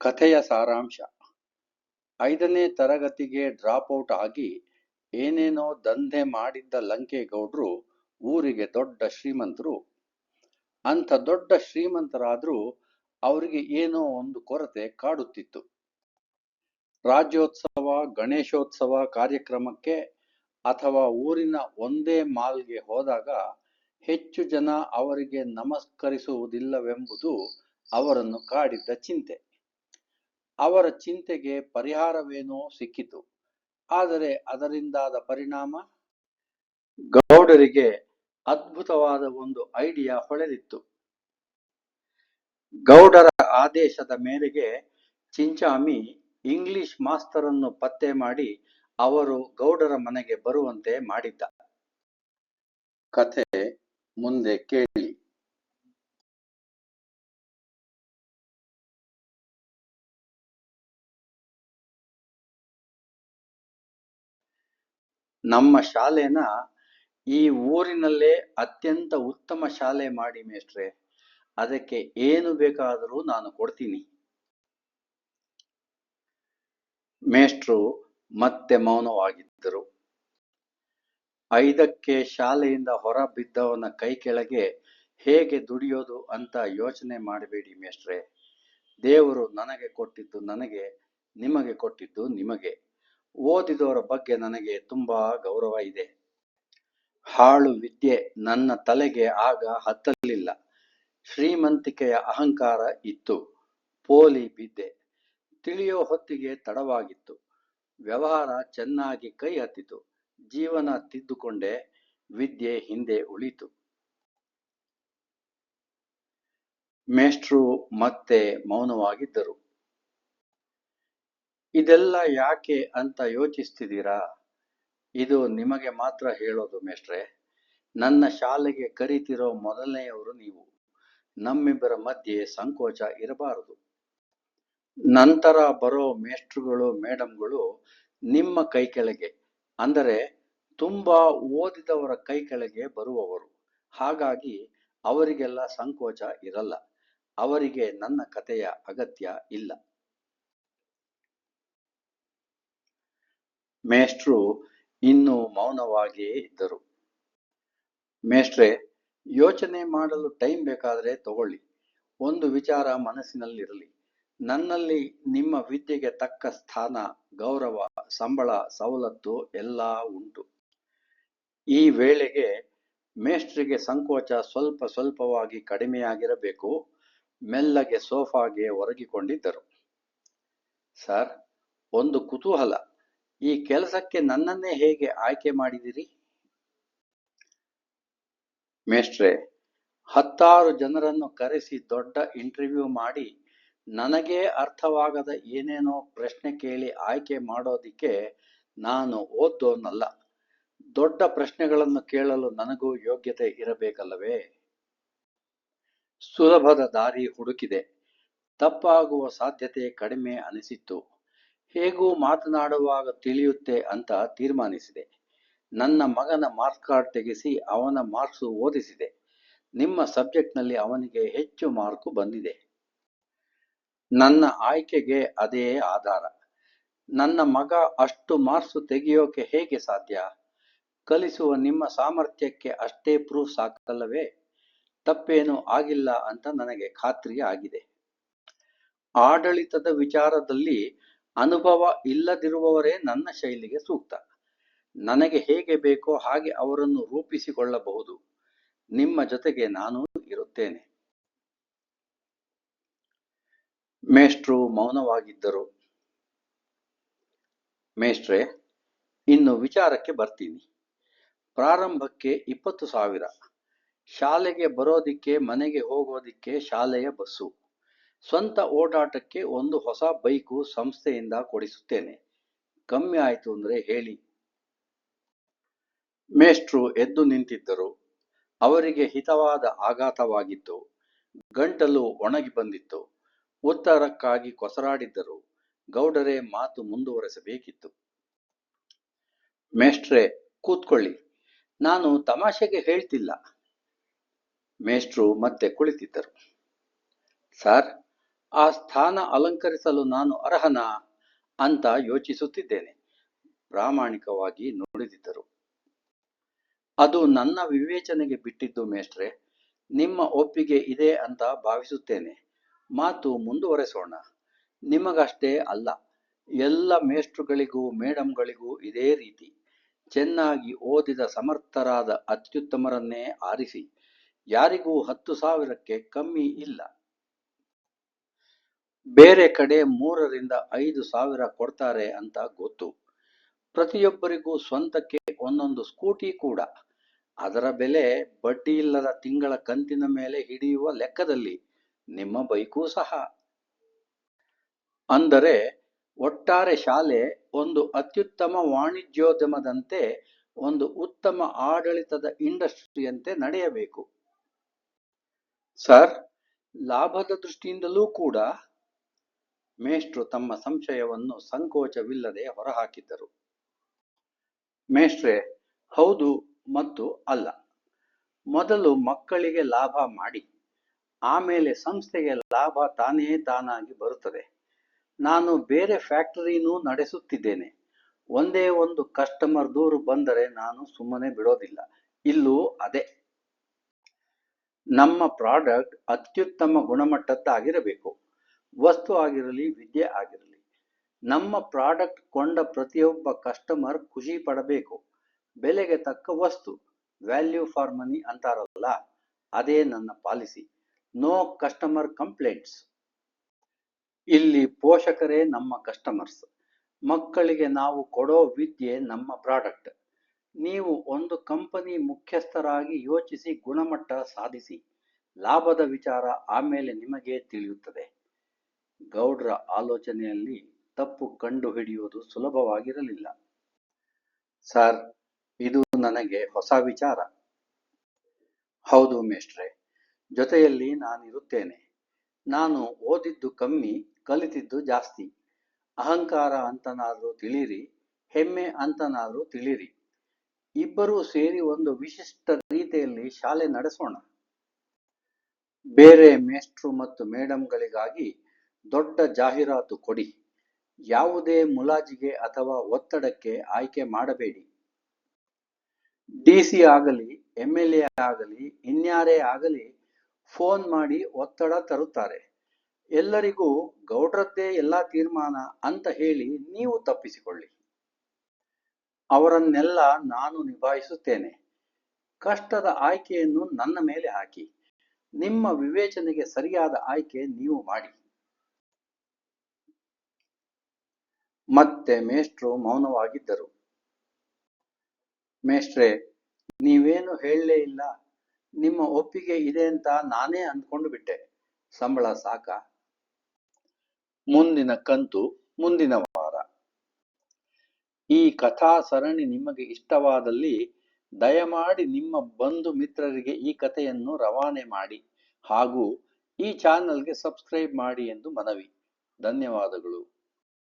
ಕಥೆಯ ಸಾರಾಂಶ. ಐದನೇ ತರಗತಿಗೆ ಡ್ರಾಪ್ ಔಟ್ ಆಗಿ ಏನೇನೋ ದಂಧೆ ಮಾಡಿದ್ದ ಲಂಕೇಗೌಡ್ರು ಊರಿಗೆ ದೊಡ್ಡ ಶ್ರೀಮಂತರು. ಅಂಥ ದೊಡ್ಡ ಶ್ರೀಮಂತರಾದ್ರೂ ಅವರಿಗೆ ಏನೋ ಒಂದು ಕೊರತೆ ಕಾಡುತ್ತಿತ್ತು. ರಾಜ್ಯೋತ್ಸವ, ಗಣೇಶೋತ್ಸವ ಕಾರ್ಯಕ್ರಮಕ್ಕೆ ಅಥವಾ ಊರಿನ ಒಂದೇ ಮಾಲ್ಗೆ ಹೋದಾಗ ಹೆಚ್ಚು ಜನ ಅವರಿಗೆ ನಮಸ್ಕರಿಸುವುದಿಲ್ಲವೆಂಬುದು ಅವರನ್ನು ಕಾಡಿದ್ದ ಚಿಂತೆ. ಅವರ ಚಿಂತೆಗೆ ಪರಿಹಾರವೇನೋ ಸಿಕ್ಕಿತು. ಆದರೆ ಅದರಿಂದಾದ ಪರಿಣಾಮ? ಗೌಡರಿಗೆ ಅದ್ಭುತವಾದ ಒಂದು ಐಡಿಯಾ ಹೊಳೆದಿತ್ತು. ಗೌಡರ ಆದೇಶದ ಮೇರೆಗೆ ಚಿಂಚಾಮಿ ಇಂಗ್ಲಿಷ್ ಮಾಸ್ತರನ್ನು ಪತ್ತೆ ಮಾಡಿ ಅವರು ಗೌಡರ ಮನೆಗೆ ಬರುವಂತೆ ಮಾಡಿದ್ದ. ಕಥೆ ಮುಂದೆ ಕೇಳಿ. ನಮ್ಮ ಶಾಲೆನ ಈ ಊರಿನಲ್ಲೇ ಅತ್ಯಂತ ಉತ್ತಮ ಶಾಲೆ ಮಾಡಿ ಮೇಷ್ಟ್ರೆ, ಅದಕ್ಕೆ ಏನು ಬೇಕಾದರೂ ನಾನು ಕೊಡ್ತೀನಿ. ಮೇಷ್ಟ್ರು ಮತ್ತೆ ಮೌನವಾಗಿದ್ದರು. ಐದಕ್ಕೆ ಶಾಲೆಯಿಂದ ಹೊರ ಬಿದ್ದವನ ಕೈ ಕೆಳಗೆ ಹೇಗೆ ದುಡಿಯೋದು ಅಂತ ಯೋಚನೆ ಮಾಡಬೇಡಿ ಮೇಷ್ಟ್ರೆ. ದೇವರು ನನಗೆ ಕೊಟ್ಟಿದ್ದು ನನಗೆ, ನಿಮಗೆ ಕೊಟ್ಟಿದ್ದು ನಿಮಗೆ. ಓದಿದವರ ಬಗ್ಗೆ ನನಗೆ ತುಂಬಾ ಗೌರವ ಇದೆ. ಹಾಳು ವಿದ್ಯೆ ನನ್ನ ತಲೆಗೆ ಆಗ ಹತ್ತಲಿಲ್ಲ. ಶ್ರೀಮಂತಿಕೆಯ ಅಹಂಕಾರ ಇತ್ತು. ಪೋಲಿ ಬಿದ್ದೆ. ತಿಳಿಯೋ ಹೊತ್ತಿಗೆ ತಡವಾಗಿತ್ತು. ವ್ಯವಹಾರ ಚೆನ್ನಾಗಿ ಕೈ ಹತ್ತಿತು. ಜೀವನ ತಿದ್ದುಕೊಂಡೆ. ವಿದ್ಯೆ ಹಿಂದೆ ಉಳಿತು. ಮೇಷ್ಟ್ರು ಮತ್ತೆ ಮೌನವಾಗಿದ್ದರು. ಇದೆಲ್ಲ ಯಾಕೆ ಅಂತ ಯೋಚಿಸ್ತಿದ್ದೀರಾ? ಇದು ನಿಮಗೆ ಮಾತ್ರ ಹೇಳೋದು ಮೇಷ್ಟ್ರೆ, ನನ್ನ ಶಾಲೆಗೆ ಕರೀತಿರೋ ಮೊದಲನೆಯವರು ನೀವು. ನಮ್ಮಿಬ್ಬರ ಮಧ್ಯೆ ಸಂಕೋಚ ಇರಬಾರದು. ನಂತರ ಬರೋ ಮೇಷ್ಟ್ರುಗಳು, ಮೇಡಮ್ಗಳು ನಿಮ್ಮ ಕೈ ಕೆಳಗೆ ಅಂದರೆ ತುಂಬಾ ಓದಿದವರ ಕೈ ಕೆಳಗೆ ಬರುವವರು. ಹಾಗಾಗಿ ಅವರಿಗೆಲ್ಲ ಸಂಕೋಚ ಇರಲ್ಲ. ಅವರಿಗೆ ನನ್ನ ಕಥೆಯ ಅಗತ್ಯ ಇಲ್ಲ. ಮೇಷ್ಟ್ರು ಇನ್ನೂ ಮೌನವಾಗಿಯೇ ಇದ್ದರು. ಮೇಷ್ಟ್ರೆ, ಯೋಚನೆ ಮಾಡಲು ಟೈಮ್ ಬೇಕಾದರೆ ತಗೊಳ್ಳಿ. ಒಂದು ವಿಚಾರ ಮನಸ್ಸಿನಲ್ಲಿರಲಿ. ನನ್ನಲ್ಲಿ ನಿಮ್ಮ ವಿದ್ಯೆಗೆ ತಕ್ಕ ಸ್ಥಾನ, ಗೌರವ, ಸಂಬಳ, ಸವಲತ್ತು ಎಲ್ಲ ಉಂಟು. ಈ ವೇಳೆಗೆ ಮೇಷ್ಟ್ರಿಗೆ ಸಂಕೋಚ ಸ್ವಲ್ಪ ಸ್ವಲ್ಪವಾಗಿ ಕಡಿಮೆಯಾಗಿರಬೇಕು. ಮೆಲ್ಲಗೆ ಸೋಫಾಗೆ ಒರಗಿಕೊಂಡಿದ್ದರು. ಸರ್, ಒಂದು ಕುತೂಹಲ. ಈ ಕೆಲಸಕ್ಕೆ ನನ್ನನ್ನೇ ಹೇಗೆ ಆಯ್ಕೆ ಮಾಡಿದಿರಿ? ಮೇಷ್ಟ್ರೆ, ಹತ್ತಾರು ಜನರನ್ನು ಕರೆಸಿ ದೊಡ್ಡ ಇಂಟರ್ವ್ಯೂ ಮಾಡಿ ನನಗೇ ಅರ್ಥವಾಗದ ಏನೇನೋ ಪ್ರಶ್ನೆ ಕೇಳಿ ಆಯ್ಕೆ ಮಾಡೋದಿಕ್ಕೆ ನಾನು ಓದ್ದೋನಲ್ಲ. ದೊಡ್ಡ ಪ್ರಶ್ನೆಗಳನ್ನು ಕೇಳಲು ನನಗೂ ಯೋಗ್ಯತೆ ಇರಬೇಕಲ್ಲವೇ? ಸುಲಭದ ದಾರಿ ಹುಡುಕಿದೆ. ತಪ್ಪಾಗುವ ಸಾಧ್ಯತೆ ಕಡಿಮೆ ಅನಿಸಿತ್ತು. ಹೇಗೂ ಮಾತನಾಡುವಾಗ ತಿಳಿಯುತ್ತೆ ಅಂತ ತೀರ್ಮಾನಿಸಿದೆ. ನನ್ನ ಮಗನ ಮಾರ್ಕ್ಸ್ ಕಾರ್ಡ್ ತೆಗೆಸಿ ಅವನ ಮಾರ್ಕ್ಸು ಓದಿಸಿದೆ. ನಿಮ್ಮ ಸಬ್ಜೆಕ್ಟ್ನಲ್ಲಿ ಅವನಿಗೆ ಹೆಚ್ಚು ಮಾರ್ಕು ಬಂದಿದೆ. ನನ್ನ ಆಯ್ಕೆಗೆ ಅದೇ ಆಧಾರ. ನನ್ನ ಮಗ ಅಷ್ಟು ಮಾರ್ಕ್ಸು ತೆಗೆಯೋಕೆ ಹೇಗೆ ಸಾಧ್ಯ? ಕಲಿಸುವ ನಿಮ್ಮ ಸಾಮರ್ಥ್ಯಕ್ಕೆ ಅಷ್ಟೇ ಪ್ರೂಫ್ ಸಾಕಲ್ಲವೇ? ತಪ್ಪೇನೂ ಆಗಿಲ್ಲ ಅಂತ ನನಗೆ ಖಾತ್ರಿ ಆಗಿದೆ ಆಡಳಿತದ ವಿಚಾರದಲ್ಲಿ ಅನುಭವ ಇಲ್ಲದಿರುವವರೇ ನನ್ನ ಶೈಲಿಗೆ ಸೂಕ್ತ. ನನಗೆ ಹೇಗೆ ಬೇಕೋ ಹಾಗೆ ಅವರನ್ನು ರೂಪಿಸಿಕೊಳ್ಳಬಹುದು. ನಿಮ್ಮ ಜೊತೆಗೆ ನಾನು ಇರುತ್ತೇನೆ. ಮೇಷ್ಟ್ರು ಮೌನವಾಗಿದ್ದರು. ಮೇಷ್ಟ್ರೆ, ಇನ್ನು ವಿಚಾರಕ್ಕೆ ಬರ್ತೀನಿ. ಪ್ರಾರಂಭಕ್ಕೆ ಇಪ್ಪತ್ತು ಸಾವಿರ. ಶಾಲೆಗೆ ಬರೋದಿಕ್ಕೆ, ಮನೆಗೆ ಹೋಗೋದಿಕ್ಕೆ ಶಾಲೆಯ ಬಸ್ಸು. ಸ್ವಂತ ಓಡಾಟಕ್ಕೆ ಒಂದು ಹೊಸ ಬೈಕು ಸಂಸ್ಥೆಯಿಂದ ಕೊಡಿಸುತ್ತೇನೆ. ಕಮ್ಮಿ ಆಯಿತು ಅಂದ್ರೆ ಹೇಳಿ. ಮೇಷ್ಟ್ರು ಎದ್ದು ನಿಂತಿದ್ದರು. ಅವರಿಗೆ ಹಿತವಾದ ಆಘಾತವಾಗಿತ್ತು. ಗಂಟಲು ಒಣಗಿ ಬಂದಿತ್ತು. ಉತ್ತರಕ್ಕಾಗಿ ಕೊಸರಾಡಿದ್ದರು. ಗೌಡರೇ ಮಾತು ಮುಂದುವರೆಸಬೇಕಿತ್ತು. ಮೇಷ್ಟ್ರೆ, ಕೂತ್ಕೊಳ್ಳಿ. ನಾನು ತಮಾಷೆಗೆ ಹೇಳ್ತಿಲ್ಲ. ಮೇಷ್ಟ್ರು ಮತ್ತೆ ಕುಳಿತಿದ್ದರು. ಸರ್ ಆ ಸ್ಥಾನ ಅಲಂಕರಿಸಲು ನಾನು ಅರ್ಹನ ಅಂತ ಯೋಚಿಸುತ್ತಿದ್ದೇನೆ. ಪ್ರಾಮಾಣಿಕವಾಗಿ ನುಡಿದಿದ್ದರು. ಅದು ನನ್ನ ವಿವೇಚನೆಗೆ ಬಿಟ್ಟಿದ್ದು ಮೇಷ್ಟ್ರೆ, ನಿಮ್ಮ ಒಪ್ಪಿಗೆ ಇದೆ ಅಂತ ಭಾವಿಸುತ್ತೇನೆ. ಮಾತು ಮುಂದುವರೆಸೋಣ. ನಿಮಗಷ್ಟೇ ಅಲ್ಲ, ಎಲ್ಲ ಮೇಷ್ಟ್ರುಗಳಿಗೂ ಮೇಡಮ್ಗಳಿಗೂ ಇದೇ ರೀತಿ. ಚೆನ್ನಾಗಿ ಓದಿದ ಸಮರ್ಥರಾದ ಅತ್ಯುತ್ತಮರನ್ನೇ ಆರಿಸಿ. ಯಾರಿಗೂ ಹತ್ತು ಸಾವಿರಕ್ಕೆ ಕಮ್ಮಿ ಇಲ್ಲ. ಬೇರೆ ಕಡೆ ಮೂರರಿಂದ ಐದು ಸಾವಿರ ಕೊಡ್ತಾರೆ ಅಂತ ಗೊತ್ತು. ಪ್ರತಿಯೊಬ್ಬರಿಗೂ ಸ್ವಂತಕ್ಕೆ ಒಂದೊಂದು ಸ್ಕೂಟಿ ಕೂಡ. ಅದರ ಬೆಲೆ ಬಡ್ಡಿ ಇಲ್ಲದ ತಿಂಗಳ ಕಂತಿನ ಮೇಲೆ ಹಿಡಿಯುವ ಲೆಕ್ಕದಲ್ಲಿ ನಿಮ್ಮ ಬೈಕೂ ಸಹ. ಅಂದರೆ ಒಟ್ಟಾರೆ ಶಾಲೆ ಒಂದು ಅತ್ಯುತ್ತಮ ವಾಣಿಜ್ಯೋದ್ಯಮದಂತೆ ಒಂದು ಉತ್ತಮ ಆಡಳಿತದ ಇಂಡಸ್ಟ್ರಿಯಂತೆ ನಡೆಯಬೇಕು. ಸರ್, ಲಾಭದ ದೃಷ್ಟಿಯಿಂದಲೂ ಕೂಡ ಮೇಷ್ಟ್ರು ತಮ್ಮ ಸಂಶಯವನ್ನು ಸಂಕೋಚವಿಲ್ಲದೆ ಹೊರಹಾಕಿದ್ದರು. ಮೇಷ್ಟ್ರೆ, ಹೌದು ಮತ್ತು ಅಲ್ಲ. ಮೊದಲು ಮಕ್ಕಳಿಗೆ ಲಾಭ ಮಾಡಿ, ಆಮೇಲೆ ಸಂಸ್ಥೆಗೆ ಲಾಭ ತಾನೇ ತಾನಾಗಿ ಬರುತ್ತದೆ. ನಾನು ಬೇರೆ ಫ್ಯಾಕ್ಟರಿನೂ ನಡೆಸುತ್ತಿದ್ದೇನೆ. ಒಂದೇ ಒಂದು ಕಸ್ಟಮರ್ ದೂರು ಬಂದರೆ ನಾನು ಸುಮ್ಮನೆ ಬಿಡೋದಿಲ್ಲ. ಇಲ್ಲೂ ಅದೇ. ನಮ್ಮ ಪ್ರಾಡಕ್ಟ್ ಅತ್ಯುತ್ತಮ ಗುಣಮಟ್ಟದ್ದಾಗಿರಬೇಕು. ವಸ್ತು ಆಗಿರಲಿ, ವಿದ್ಯೆ ಆಗಿರಲಿ, ನಮ್ಮ ಪ್ರಾಡಕ್ಟ್ ಕೊಂಡ ಪ್ರತಿಯೊಬ್ಬ ಕಸ್ಟಮರ್ ಖುಷಿ ಪಡಬೇಕು. ಬೆಲೆಗೆ ತಕ್ಕ ವಸ್ತು ವ್ಯಾಲ್ಯೂ ಫಾರ್ ಮನಿ ಅಂತಾರಲ್ಲ, ಅದೇ ನನ್ನ ಪಾಲಿಸಿ. ನೋ ಕಸ್ಟಮರ್ ಕಂಪ್ಲೇಂಟ್ಸ್ ಇಲ್ಲಿ ಪೋಷಕರೇ ನಮ್ಮ ಕಸ್ಟಮರ್ಸ್ ಮಕ್ಕಳಿಗೆ ನಾವು ಕೊಡೋ ವಿದ್ಯೆ ನಮ್ಮ ಪ್ರಾಡಕ್ಟ್. ನೀವು ಒಂದು ಕಂಪನಿ ಮುಖ್ಯಸ್ಥರಾಗಿ ಯೋಚಿಸಿ ಗುಣಮಟ್ಟ ಸಾಧಿಸಿ, ಲಾಭದ ವಿಚಾರ ಆಮೇಲೆ ನಿಮಗೆ ತಿಳಿಯುತ್ತದೆ. ಗೌಡ್ರ ಆಲೋಚನೆಯಲ್ಲಿ ತಪ್ಪು ಕಂಡುಹಿಡಿಯುವುದು ಸುಲಭವಾಗಿರಲಿಲ್ಲ. ಸರ್, ಇದು ನನಗೆ ಹೊಸ ವಿಚಾರ. ಹೌದು ಮೇಷ್ಟ್ರೆ, ಜೊತೆಯಲ್ಲಿ ನಾನಿರುತ್ತೇನೆ. ನಾನು ಓದಿದ್ದು ಕಮ್ಮಿ, ಕಲಿತಿದ್ದು ಜಾಸ್ತಿ. ಅಹಂಕಾರ ಅಂತನಾದರೂ ತಿಳಿರಿ, ಹೆಮ್ಮೆ ಅಂತನಾದರೂ ತಿಳಿರಿ. ಇಬ್ಬರೂ ಸೇರಿ ಒಂದು ವಿಶಿಷ್ಟ ರೀತಿಯಲ್ಲಿ ಶಾಲೆ ನಡೆಸೋಣ. ಬೇರೆ ಮೇಷ್ಟ್ರು ಮತ್ತು ಮೇಡಮ್ಗಳಿಗಾಗಿ ದೊಡ್ಡ ಜಾಹೀರಾತು ಕೊಡಿ. ಯಾವುದೇ ಮುಲಾಜಿಗೆ ಅಥವಾ ಒತ್ತಡಕ್ಕೆ ಆಯ್ಕೆ ಮಾಡಬೇಡಿ. ಡಿಸಿ ಆಗಲಿ, ಎಂಎಲ್ಎ ಆಗಲಿ, ಇನ್ಯಾರೇ ಆಗಲಿ ಫೋನ್ ಮಾಡಿ ಒತ್ತಡ ತರುತ್ತಾರೆ. ಎಲ್ಲರಿಗೂ ಗೌಡ್ರದ್ದೇ ಎಲ್ಲ ತೀರ್ಮಾನ ಅಂತ ಹೇಳಿ ನೀವು ತಪ್ಪಿಸಿಕೊಳ್ಳಿ. ಅವರನ್ನೆಲ್ಲ ನಾನು ನಿಭಾಯಿಸುತ್ತೇನೆ. ಕಷ್ಟದ ಆಯ್ಕೆಯನ್ನು ನನ್ನ ಮೇಲೆ ಹಾಕಿ. ನಿಮ್ಮ ವಿವೇಚನೆಗೆ ಸರಿಯಾದ ಆಯ್ಕೆ ನೀವು ಮಾಡಿ. ಮತ್ತೆ ಮೇಷ್ಟ್ರು ಮೌನವಾಗಿದ್ದರು. ಮೇಷ್ಟ್ರೆ, ನೀವೇನು ಹೇಳಲೇ ಇಲ್ಲ. ನಿಮ್ಮ ಒಪ್ಪಿಗೆ ಇದೆ ಅಂತ ನಾನೇ ಅಂದ್ಕೊಂಡು ಬಿಟ್ಟೆ. ಸಂಬಳ ಸಾಕ. ಮುಂದಿನ ಕಂತು ಮುಂದಿನ ವಾರ. ಈ ಕಥಾ ಸರಣಿ ನಿಮಗೆ ಇಷ್ಟವಾದಲ್ಲಿ ದಯಮಾಡಿ ನಿಮ್ಮ ಬಂಧು ಮಿತ್ರರಿಗೆ ಈ ಕಥೆಯನ್ನು ರವಾನೆ ಮಾಡಿ ಹಾಗೂ ಈ ಚಾನಲ್ಗೆ ಸಬ್ಸ್ಕ್ರೈಬ್ ಮಾಡಿ ಎಂದು ಮನವಿ. ಧನ್ಯವಾದಗಳು.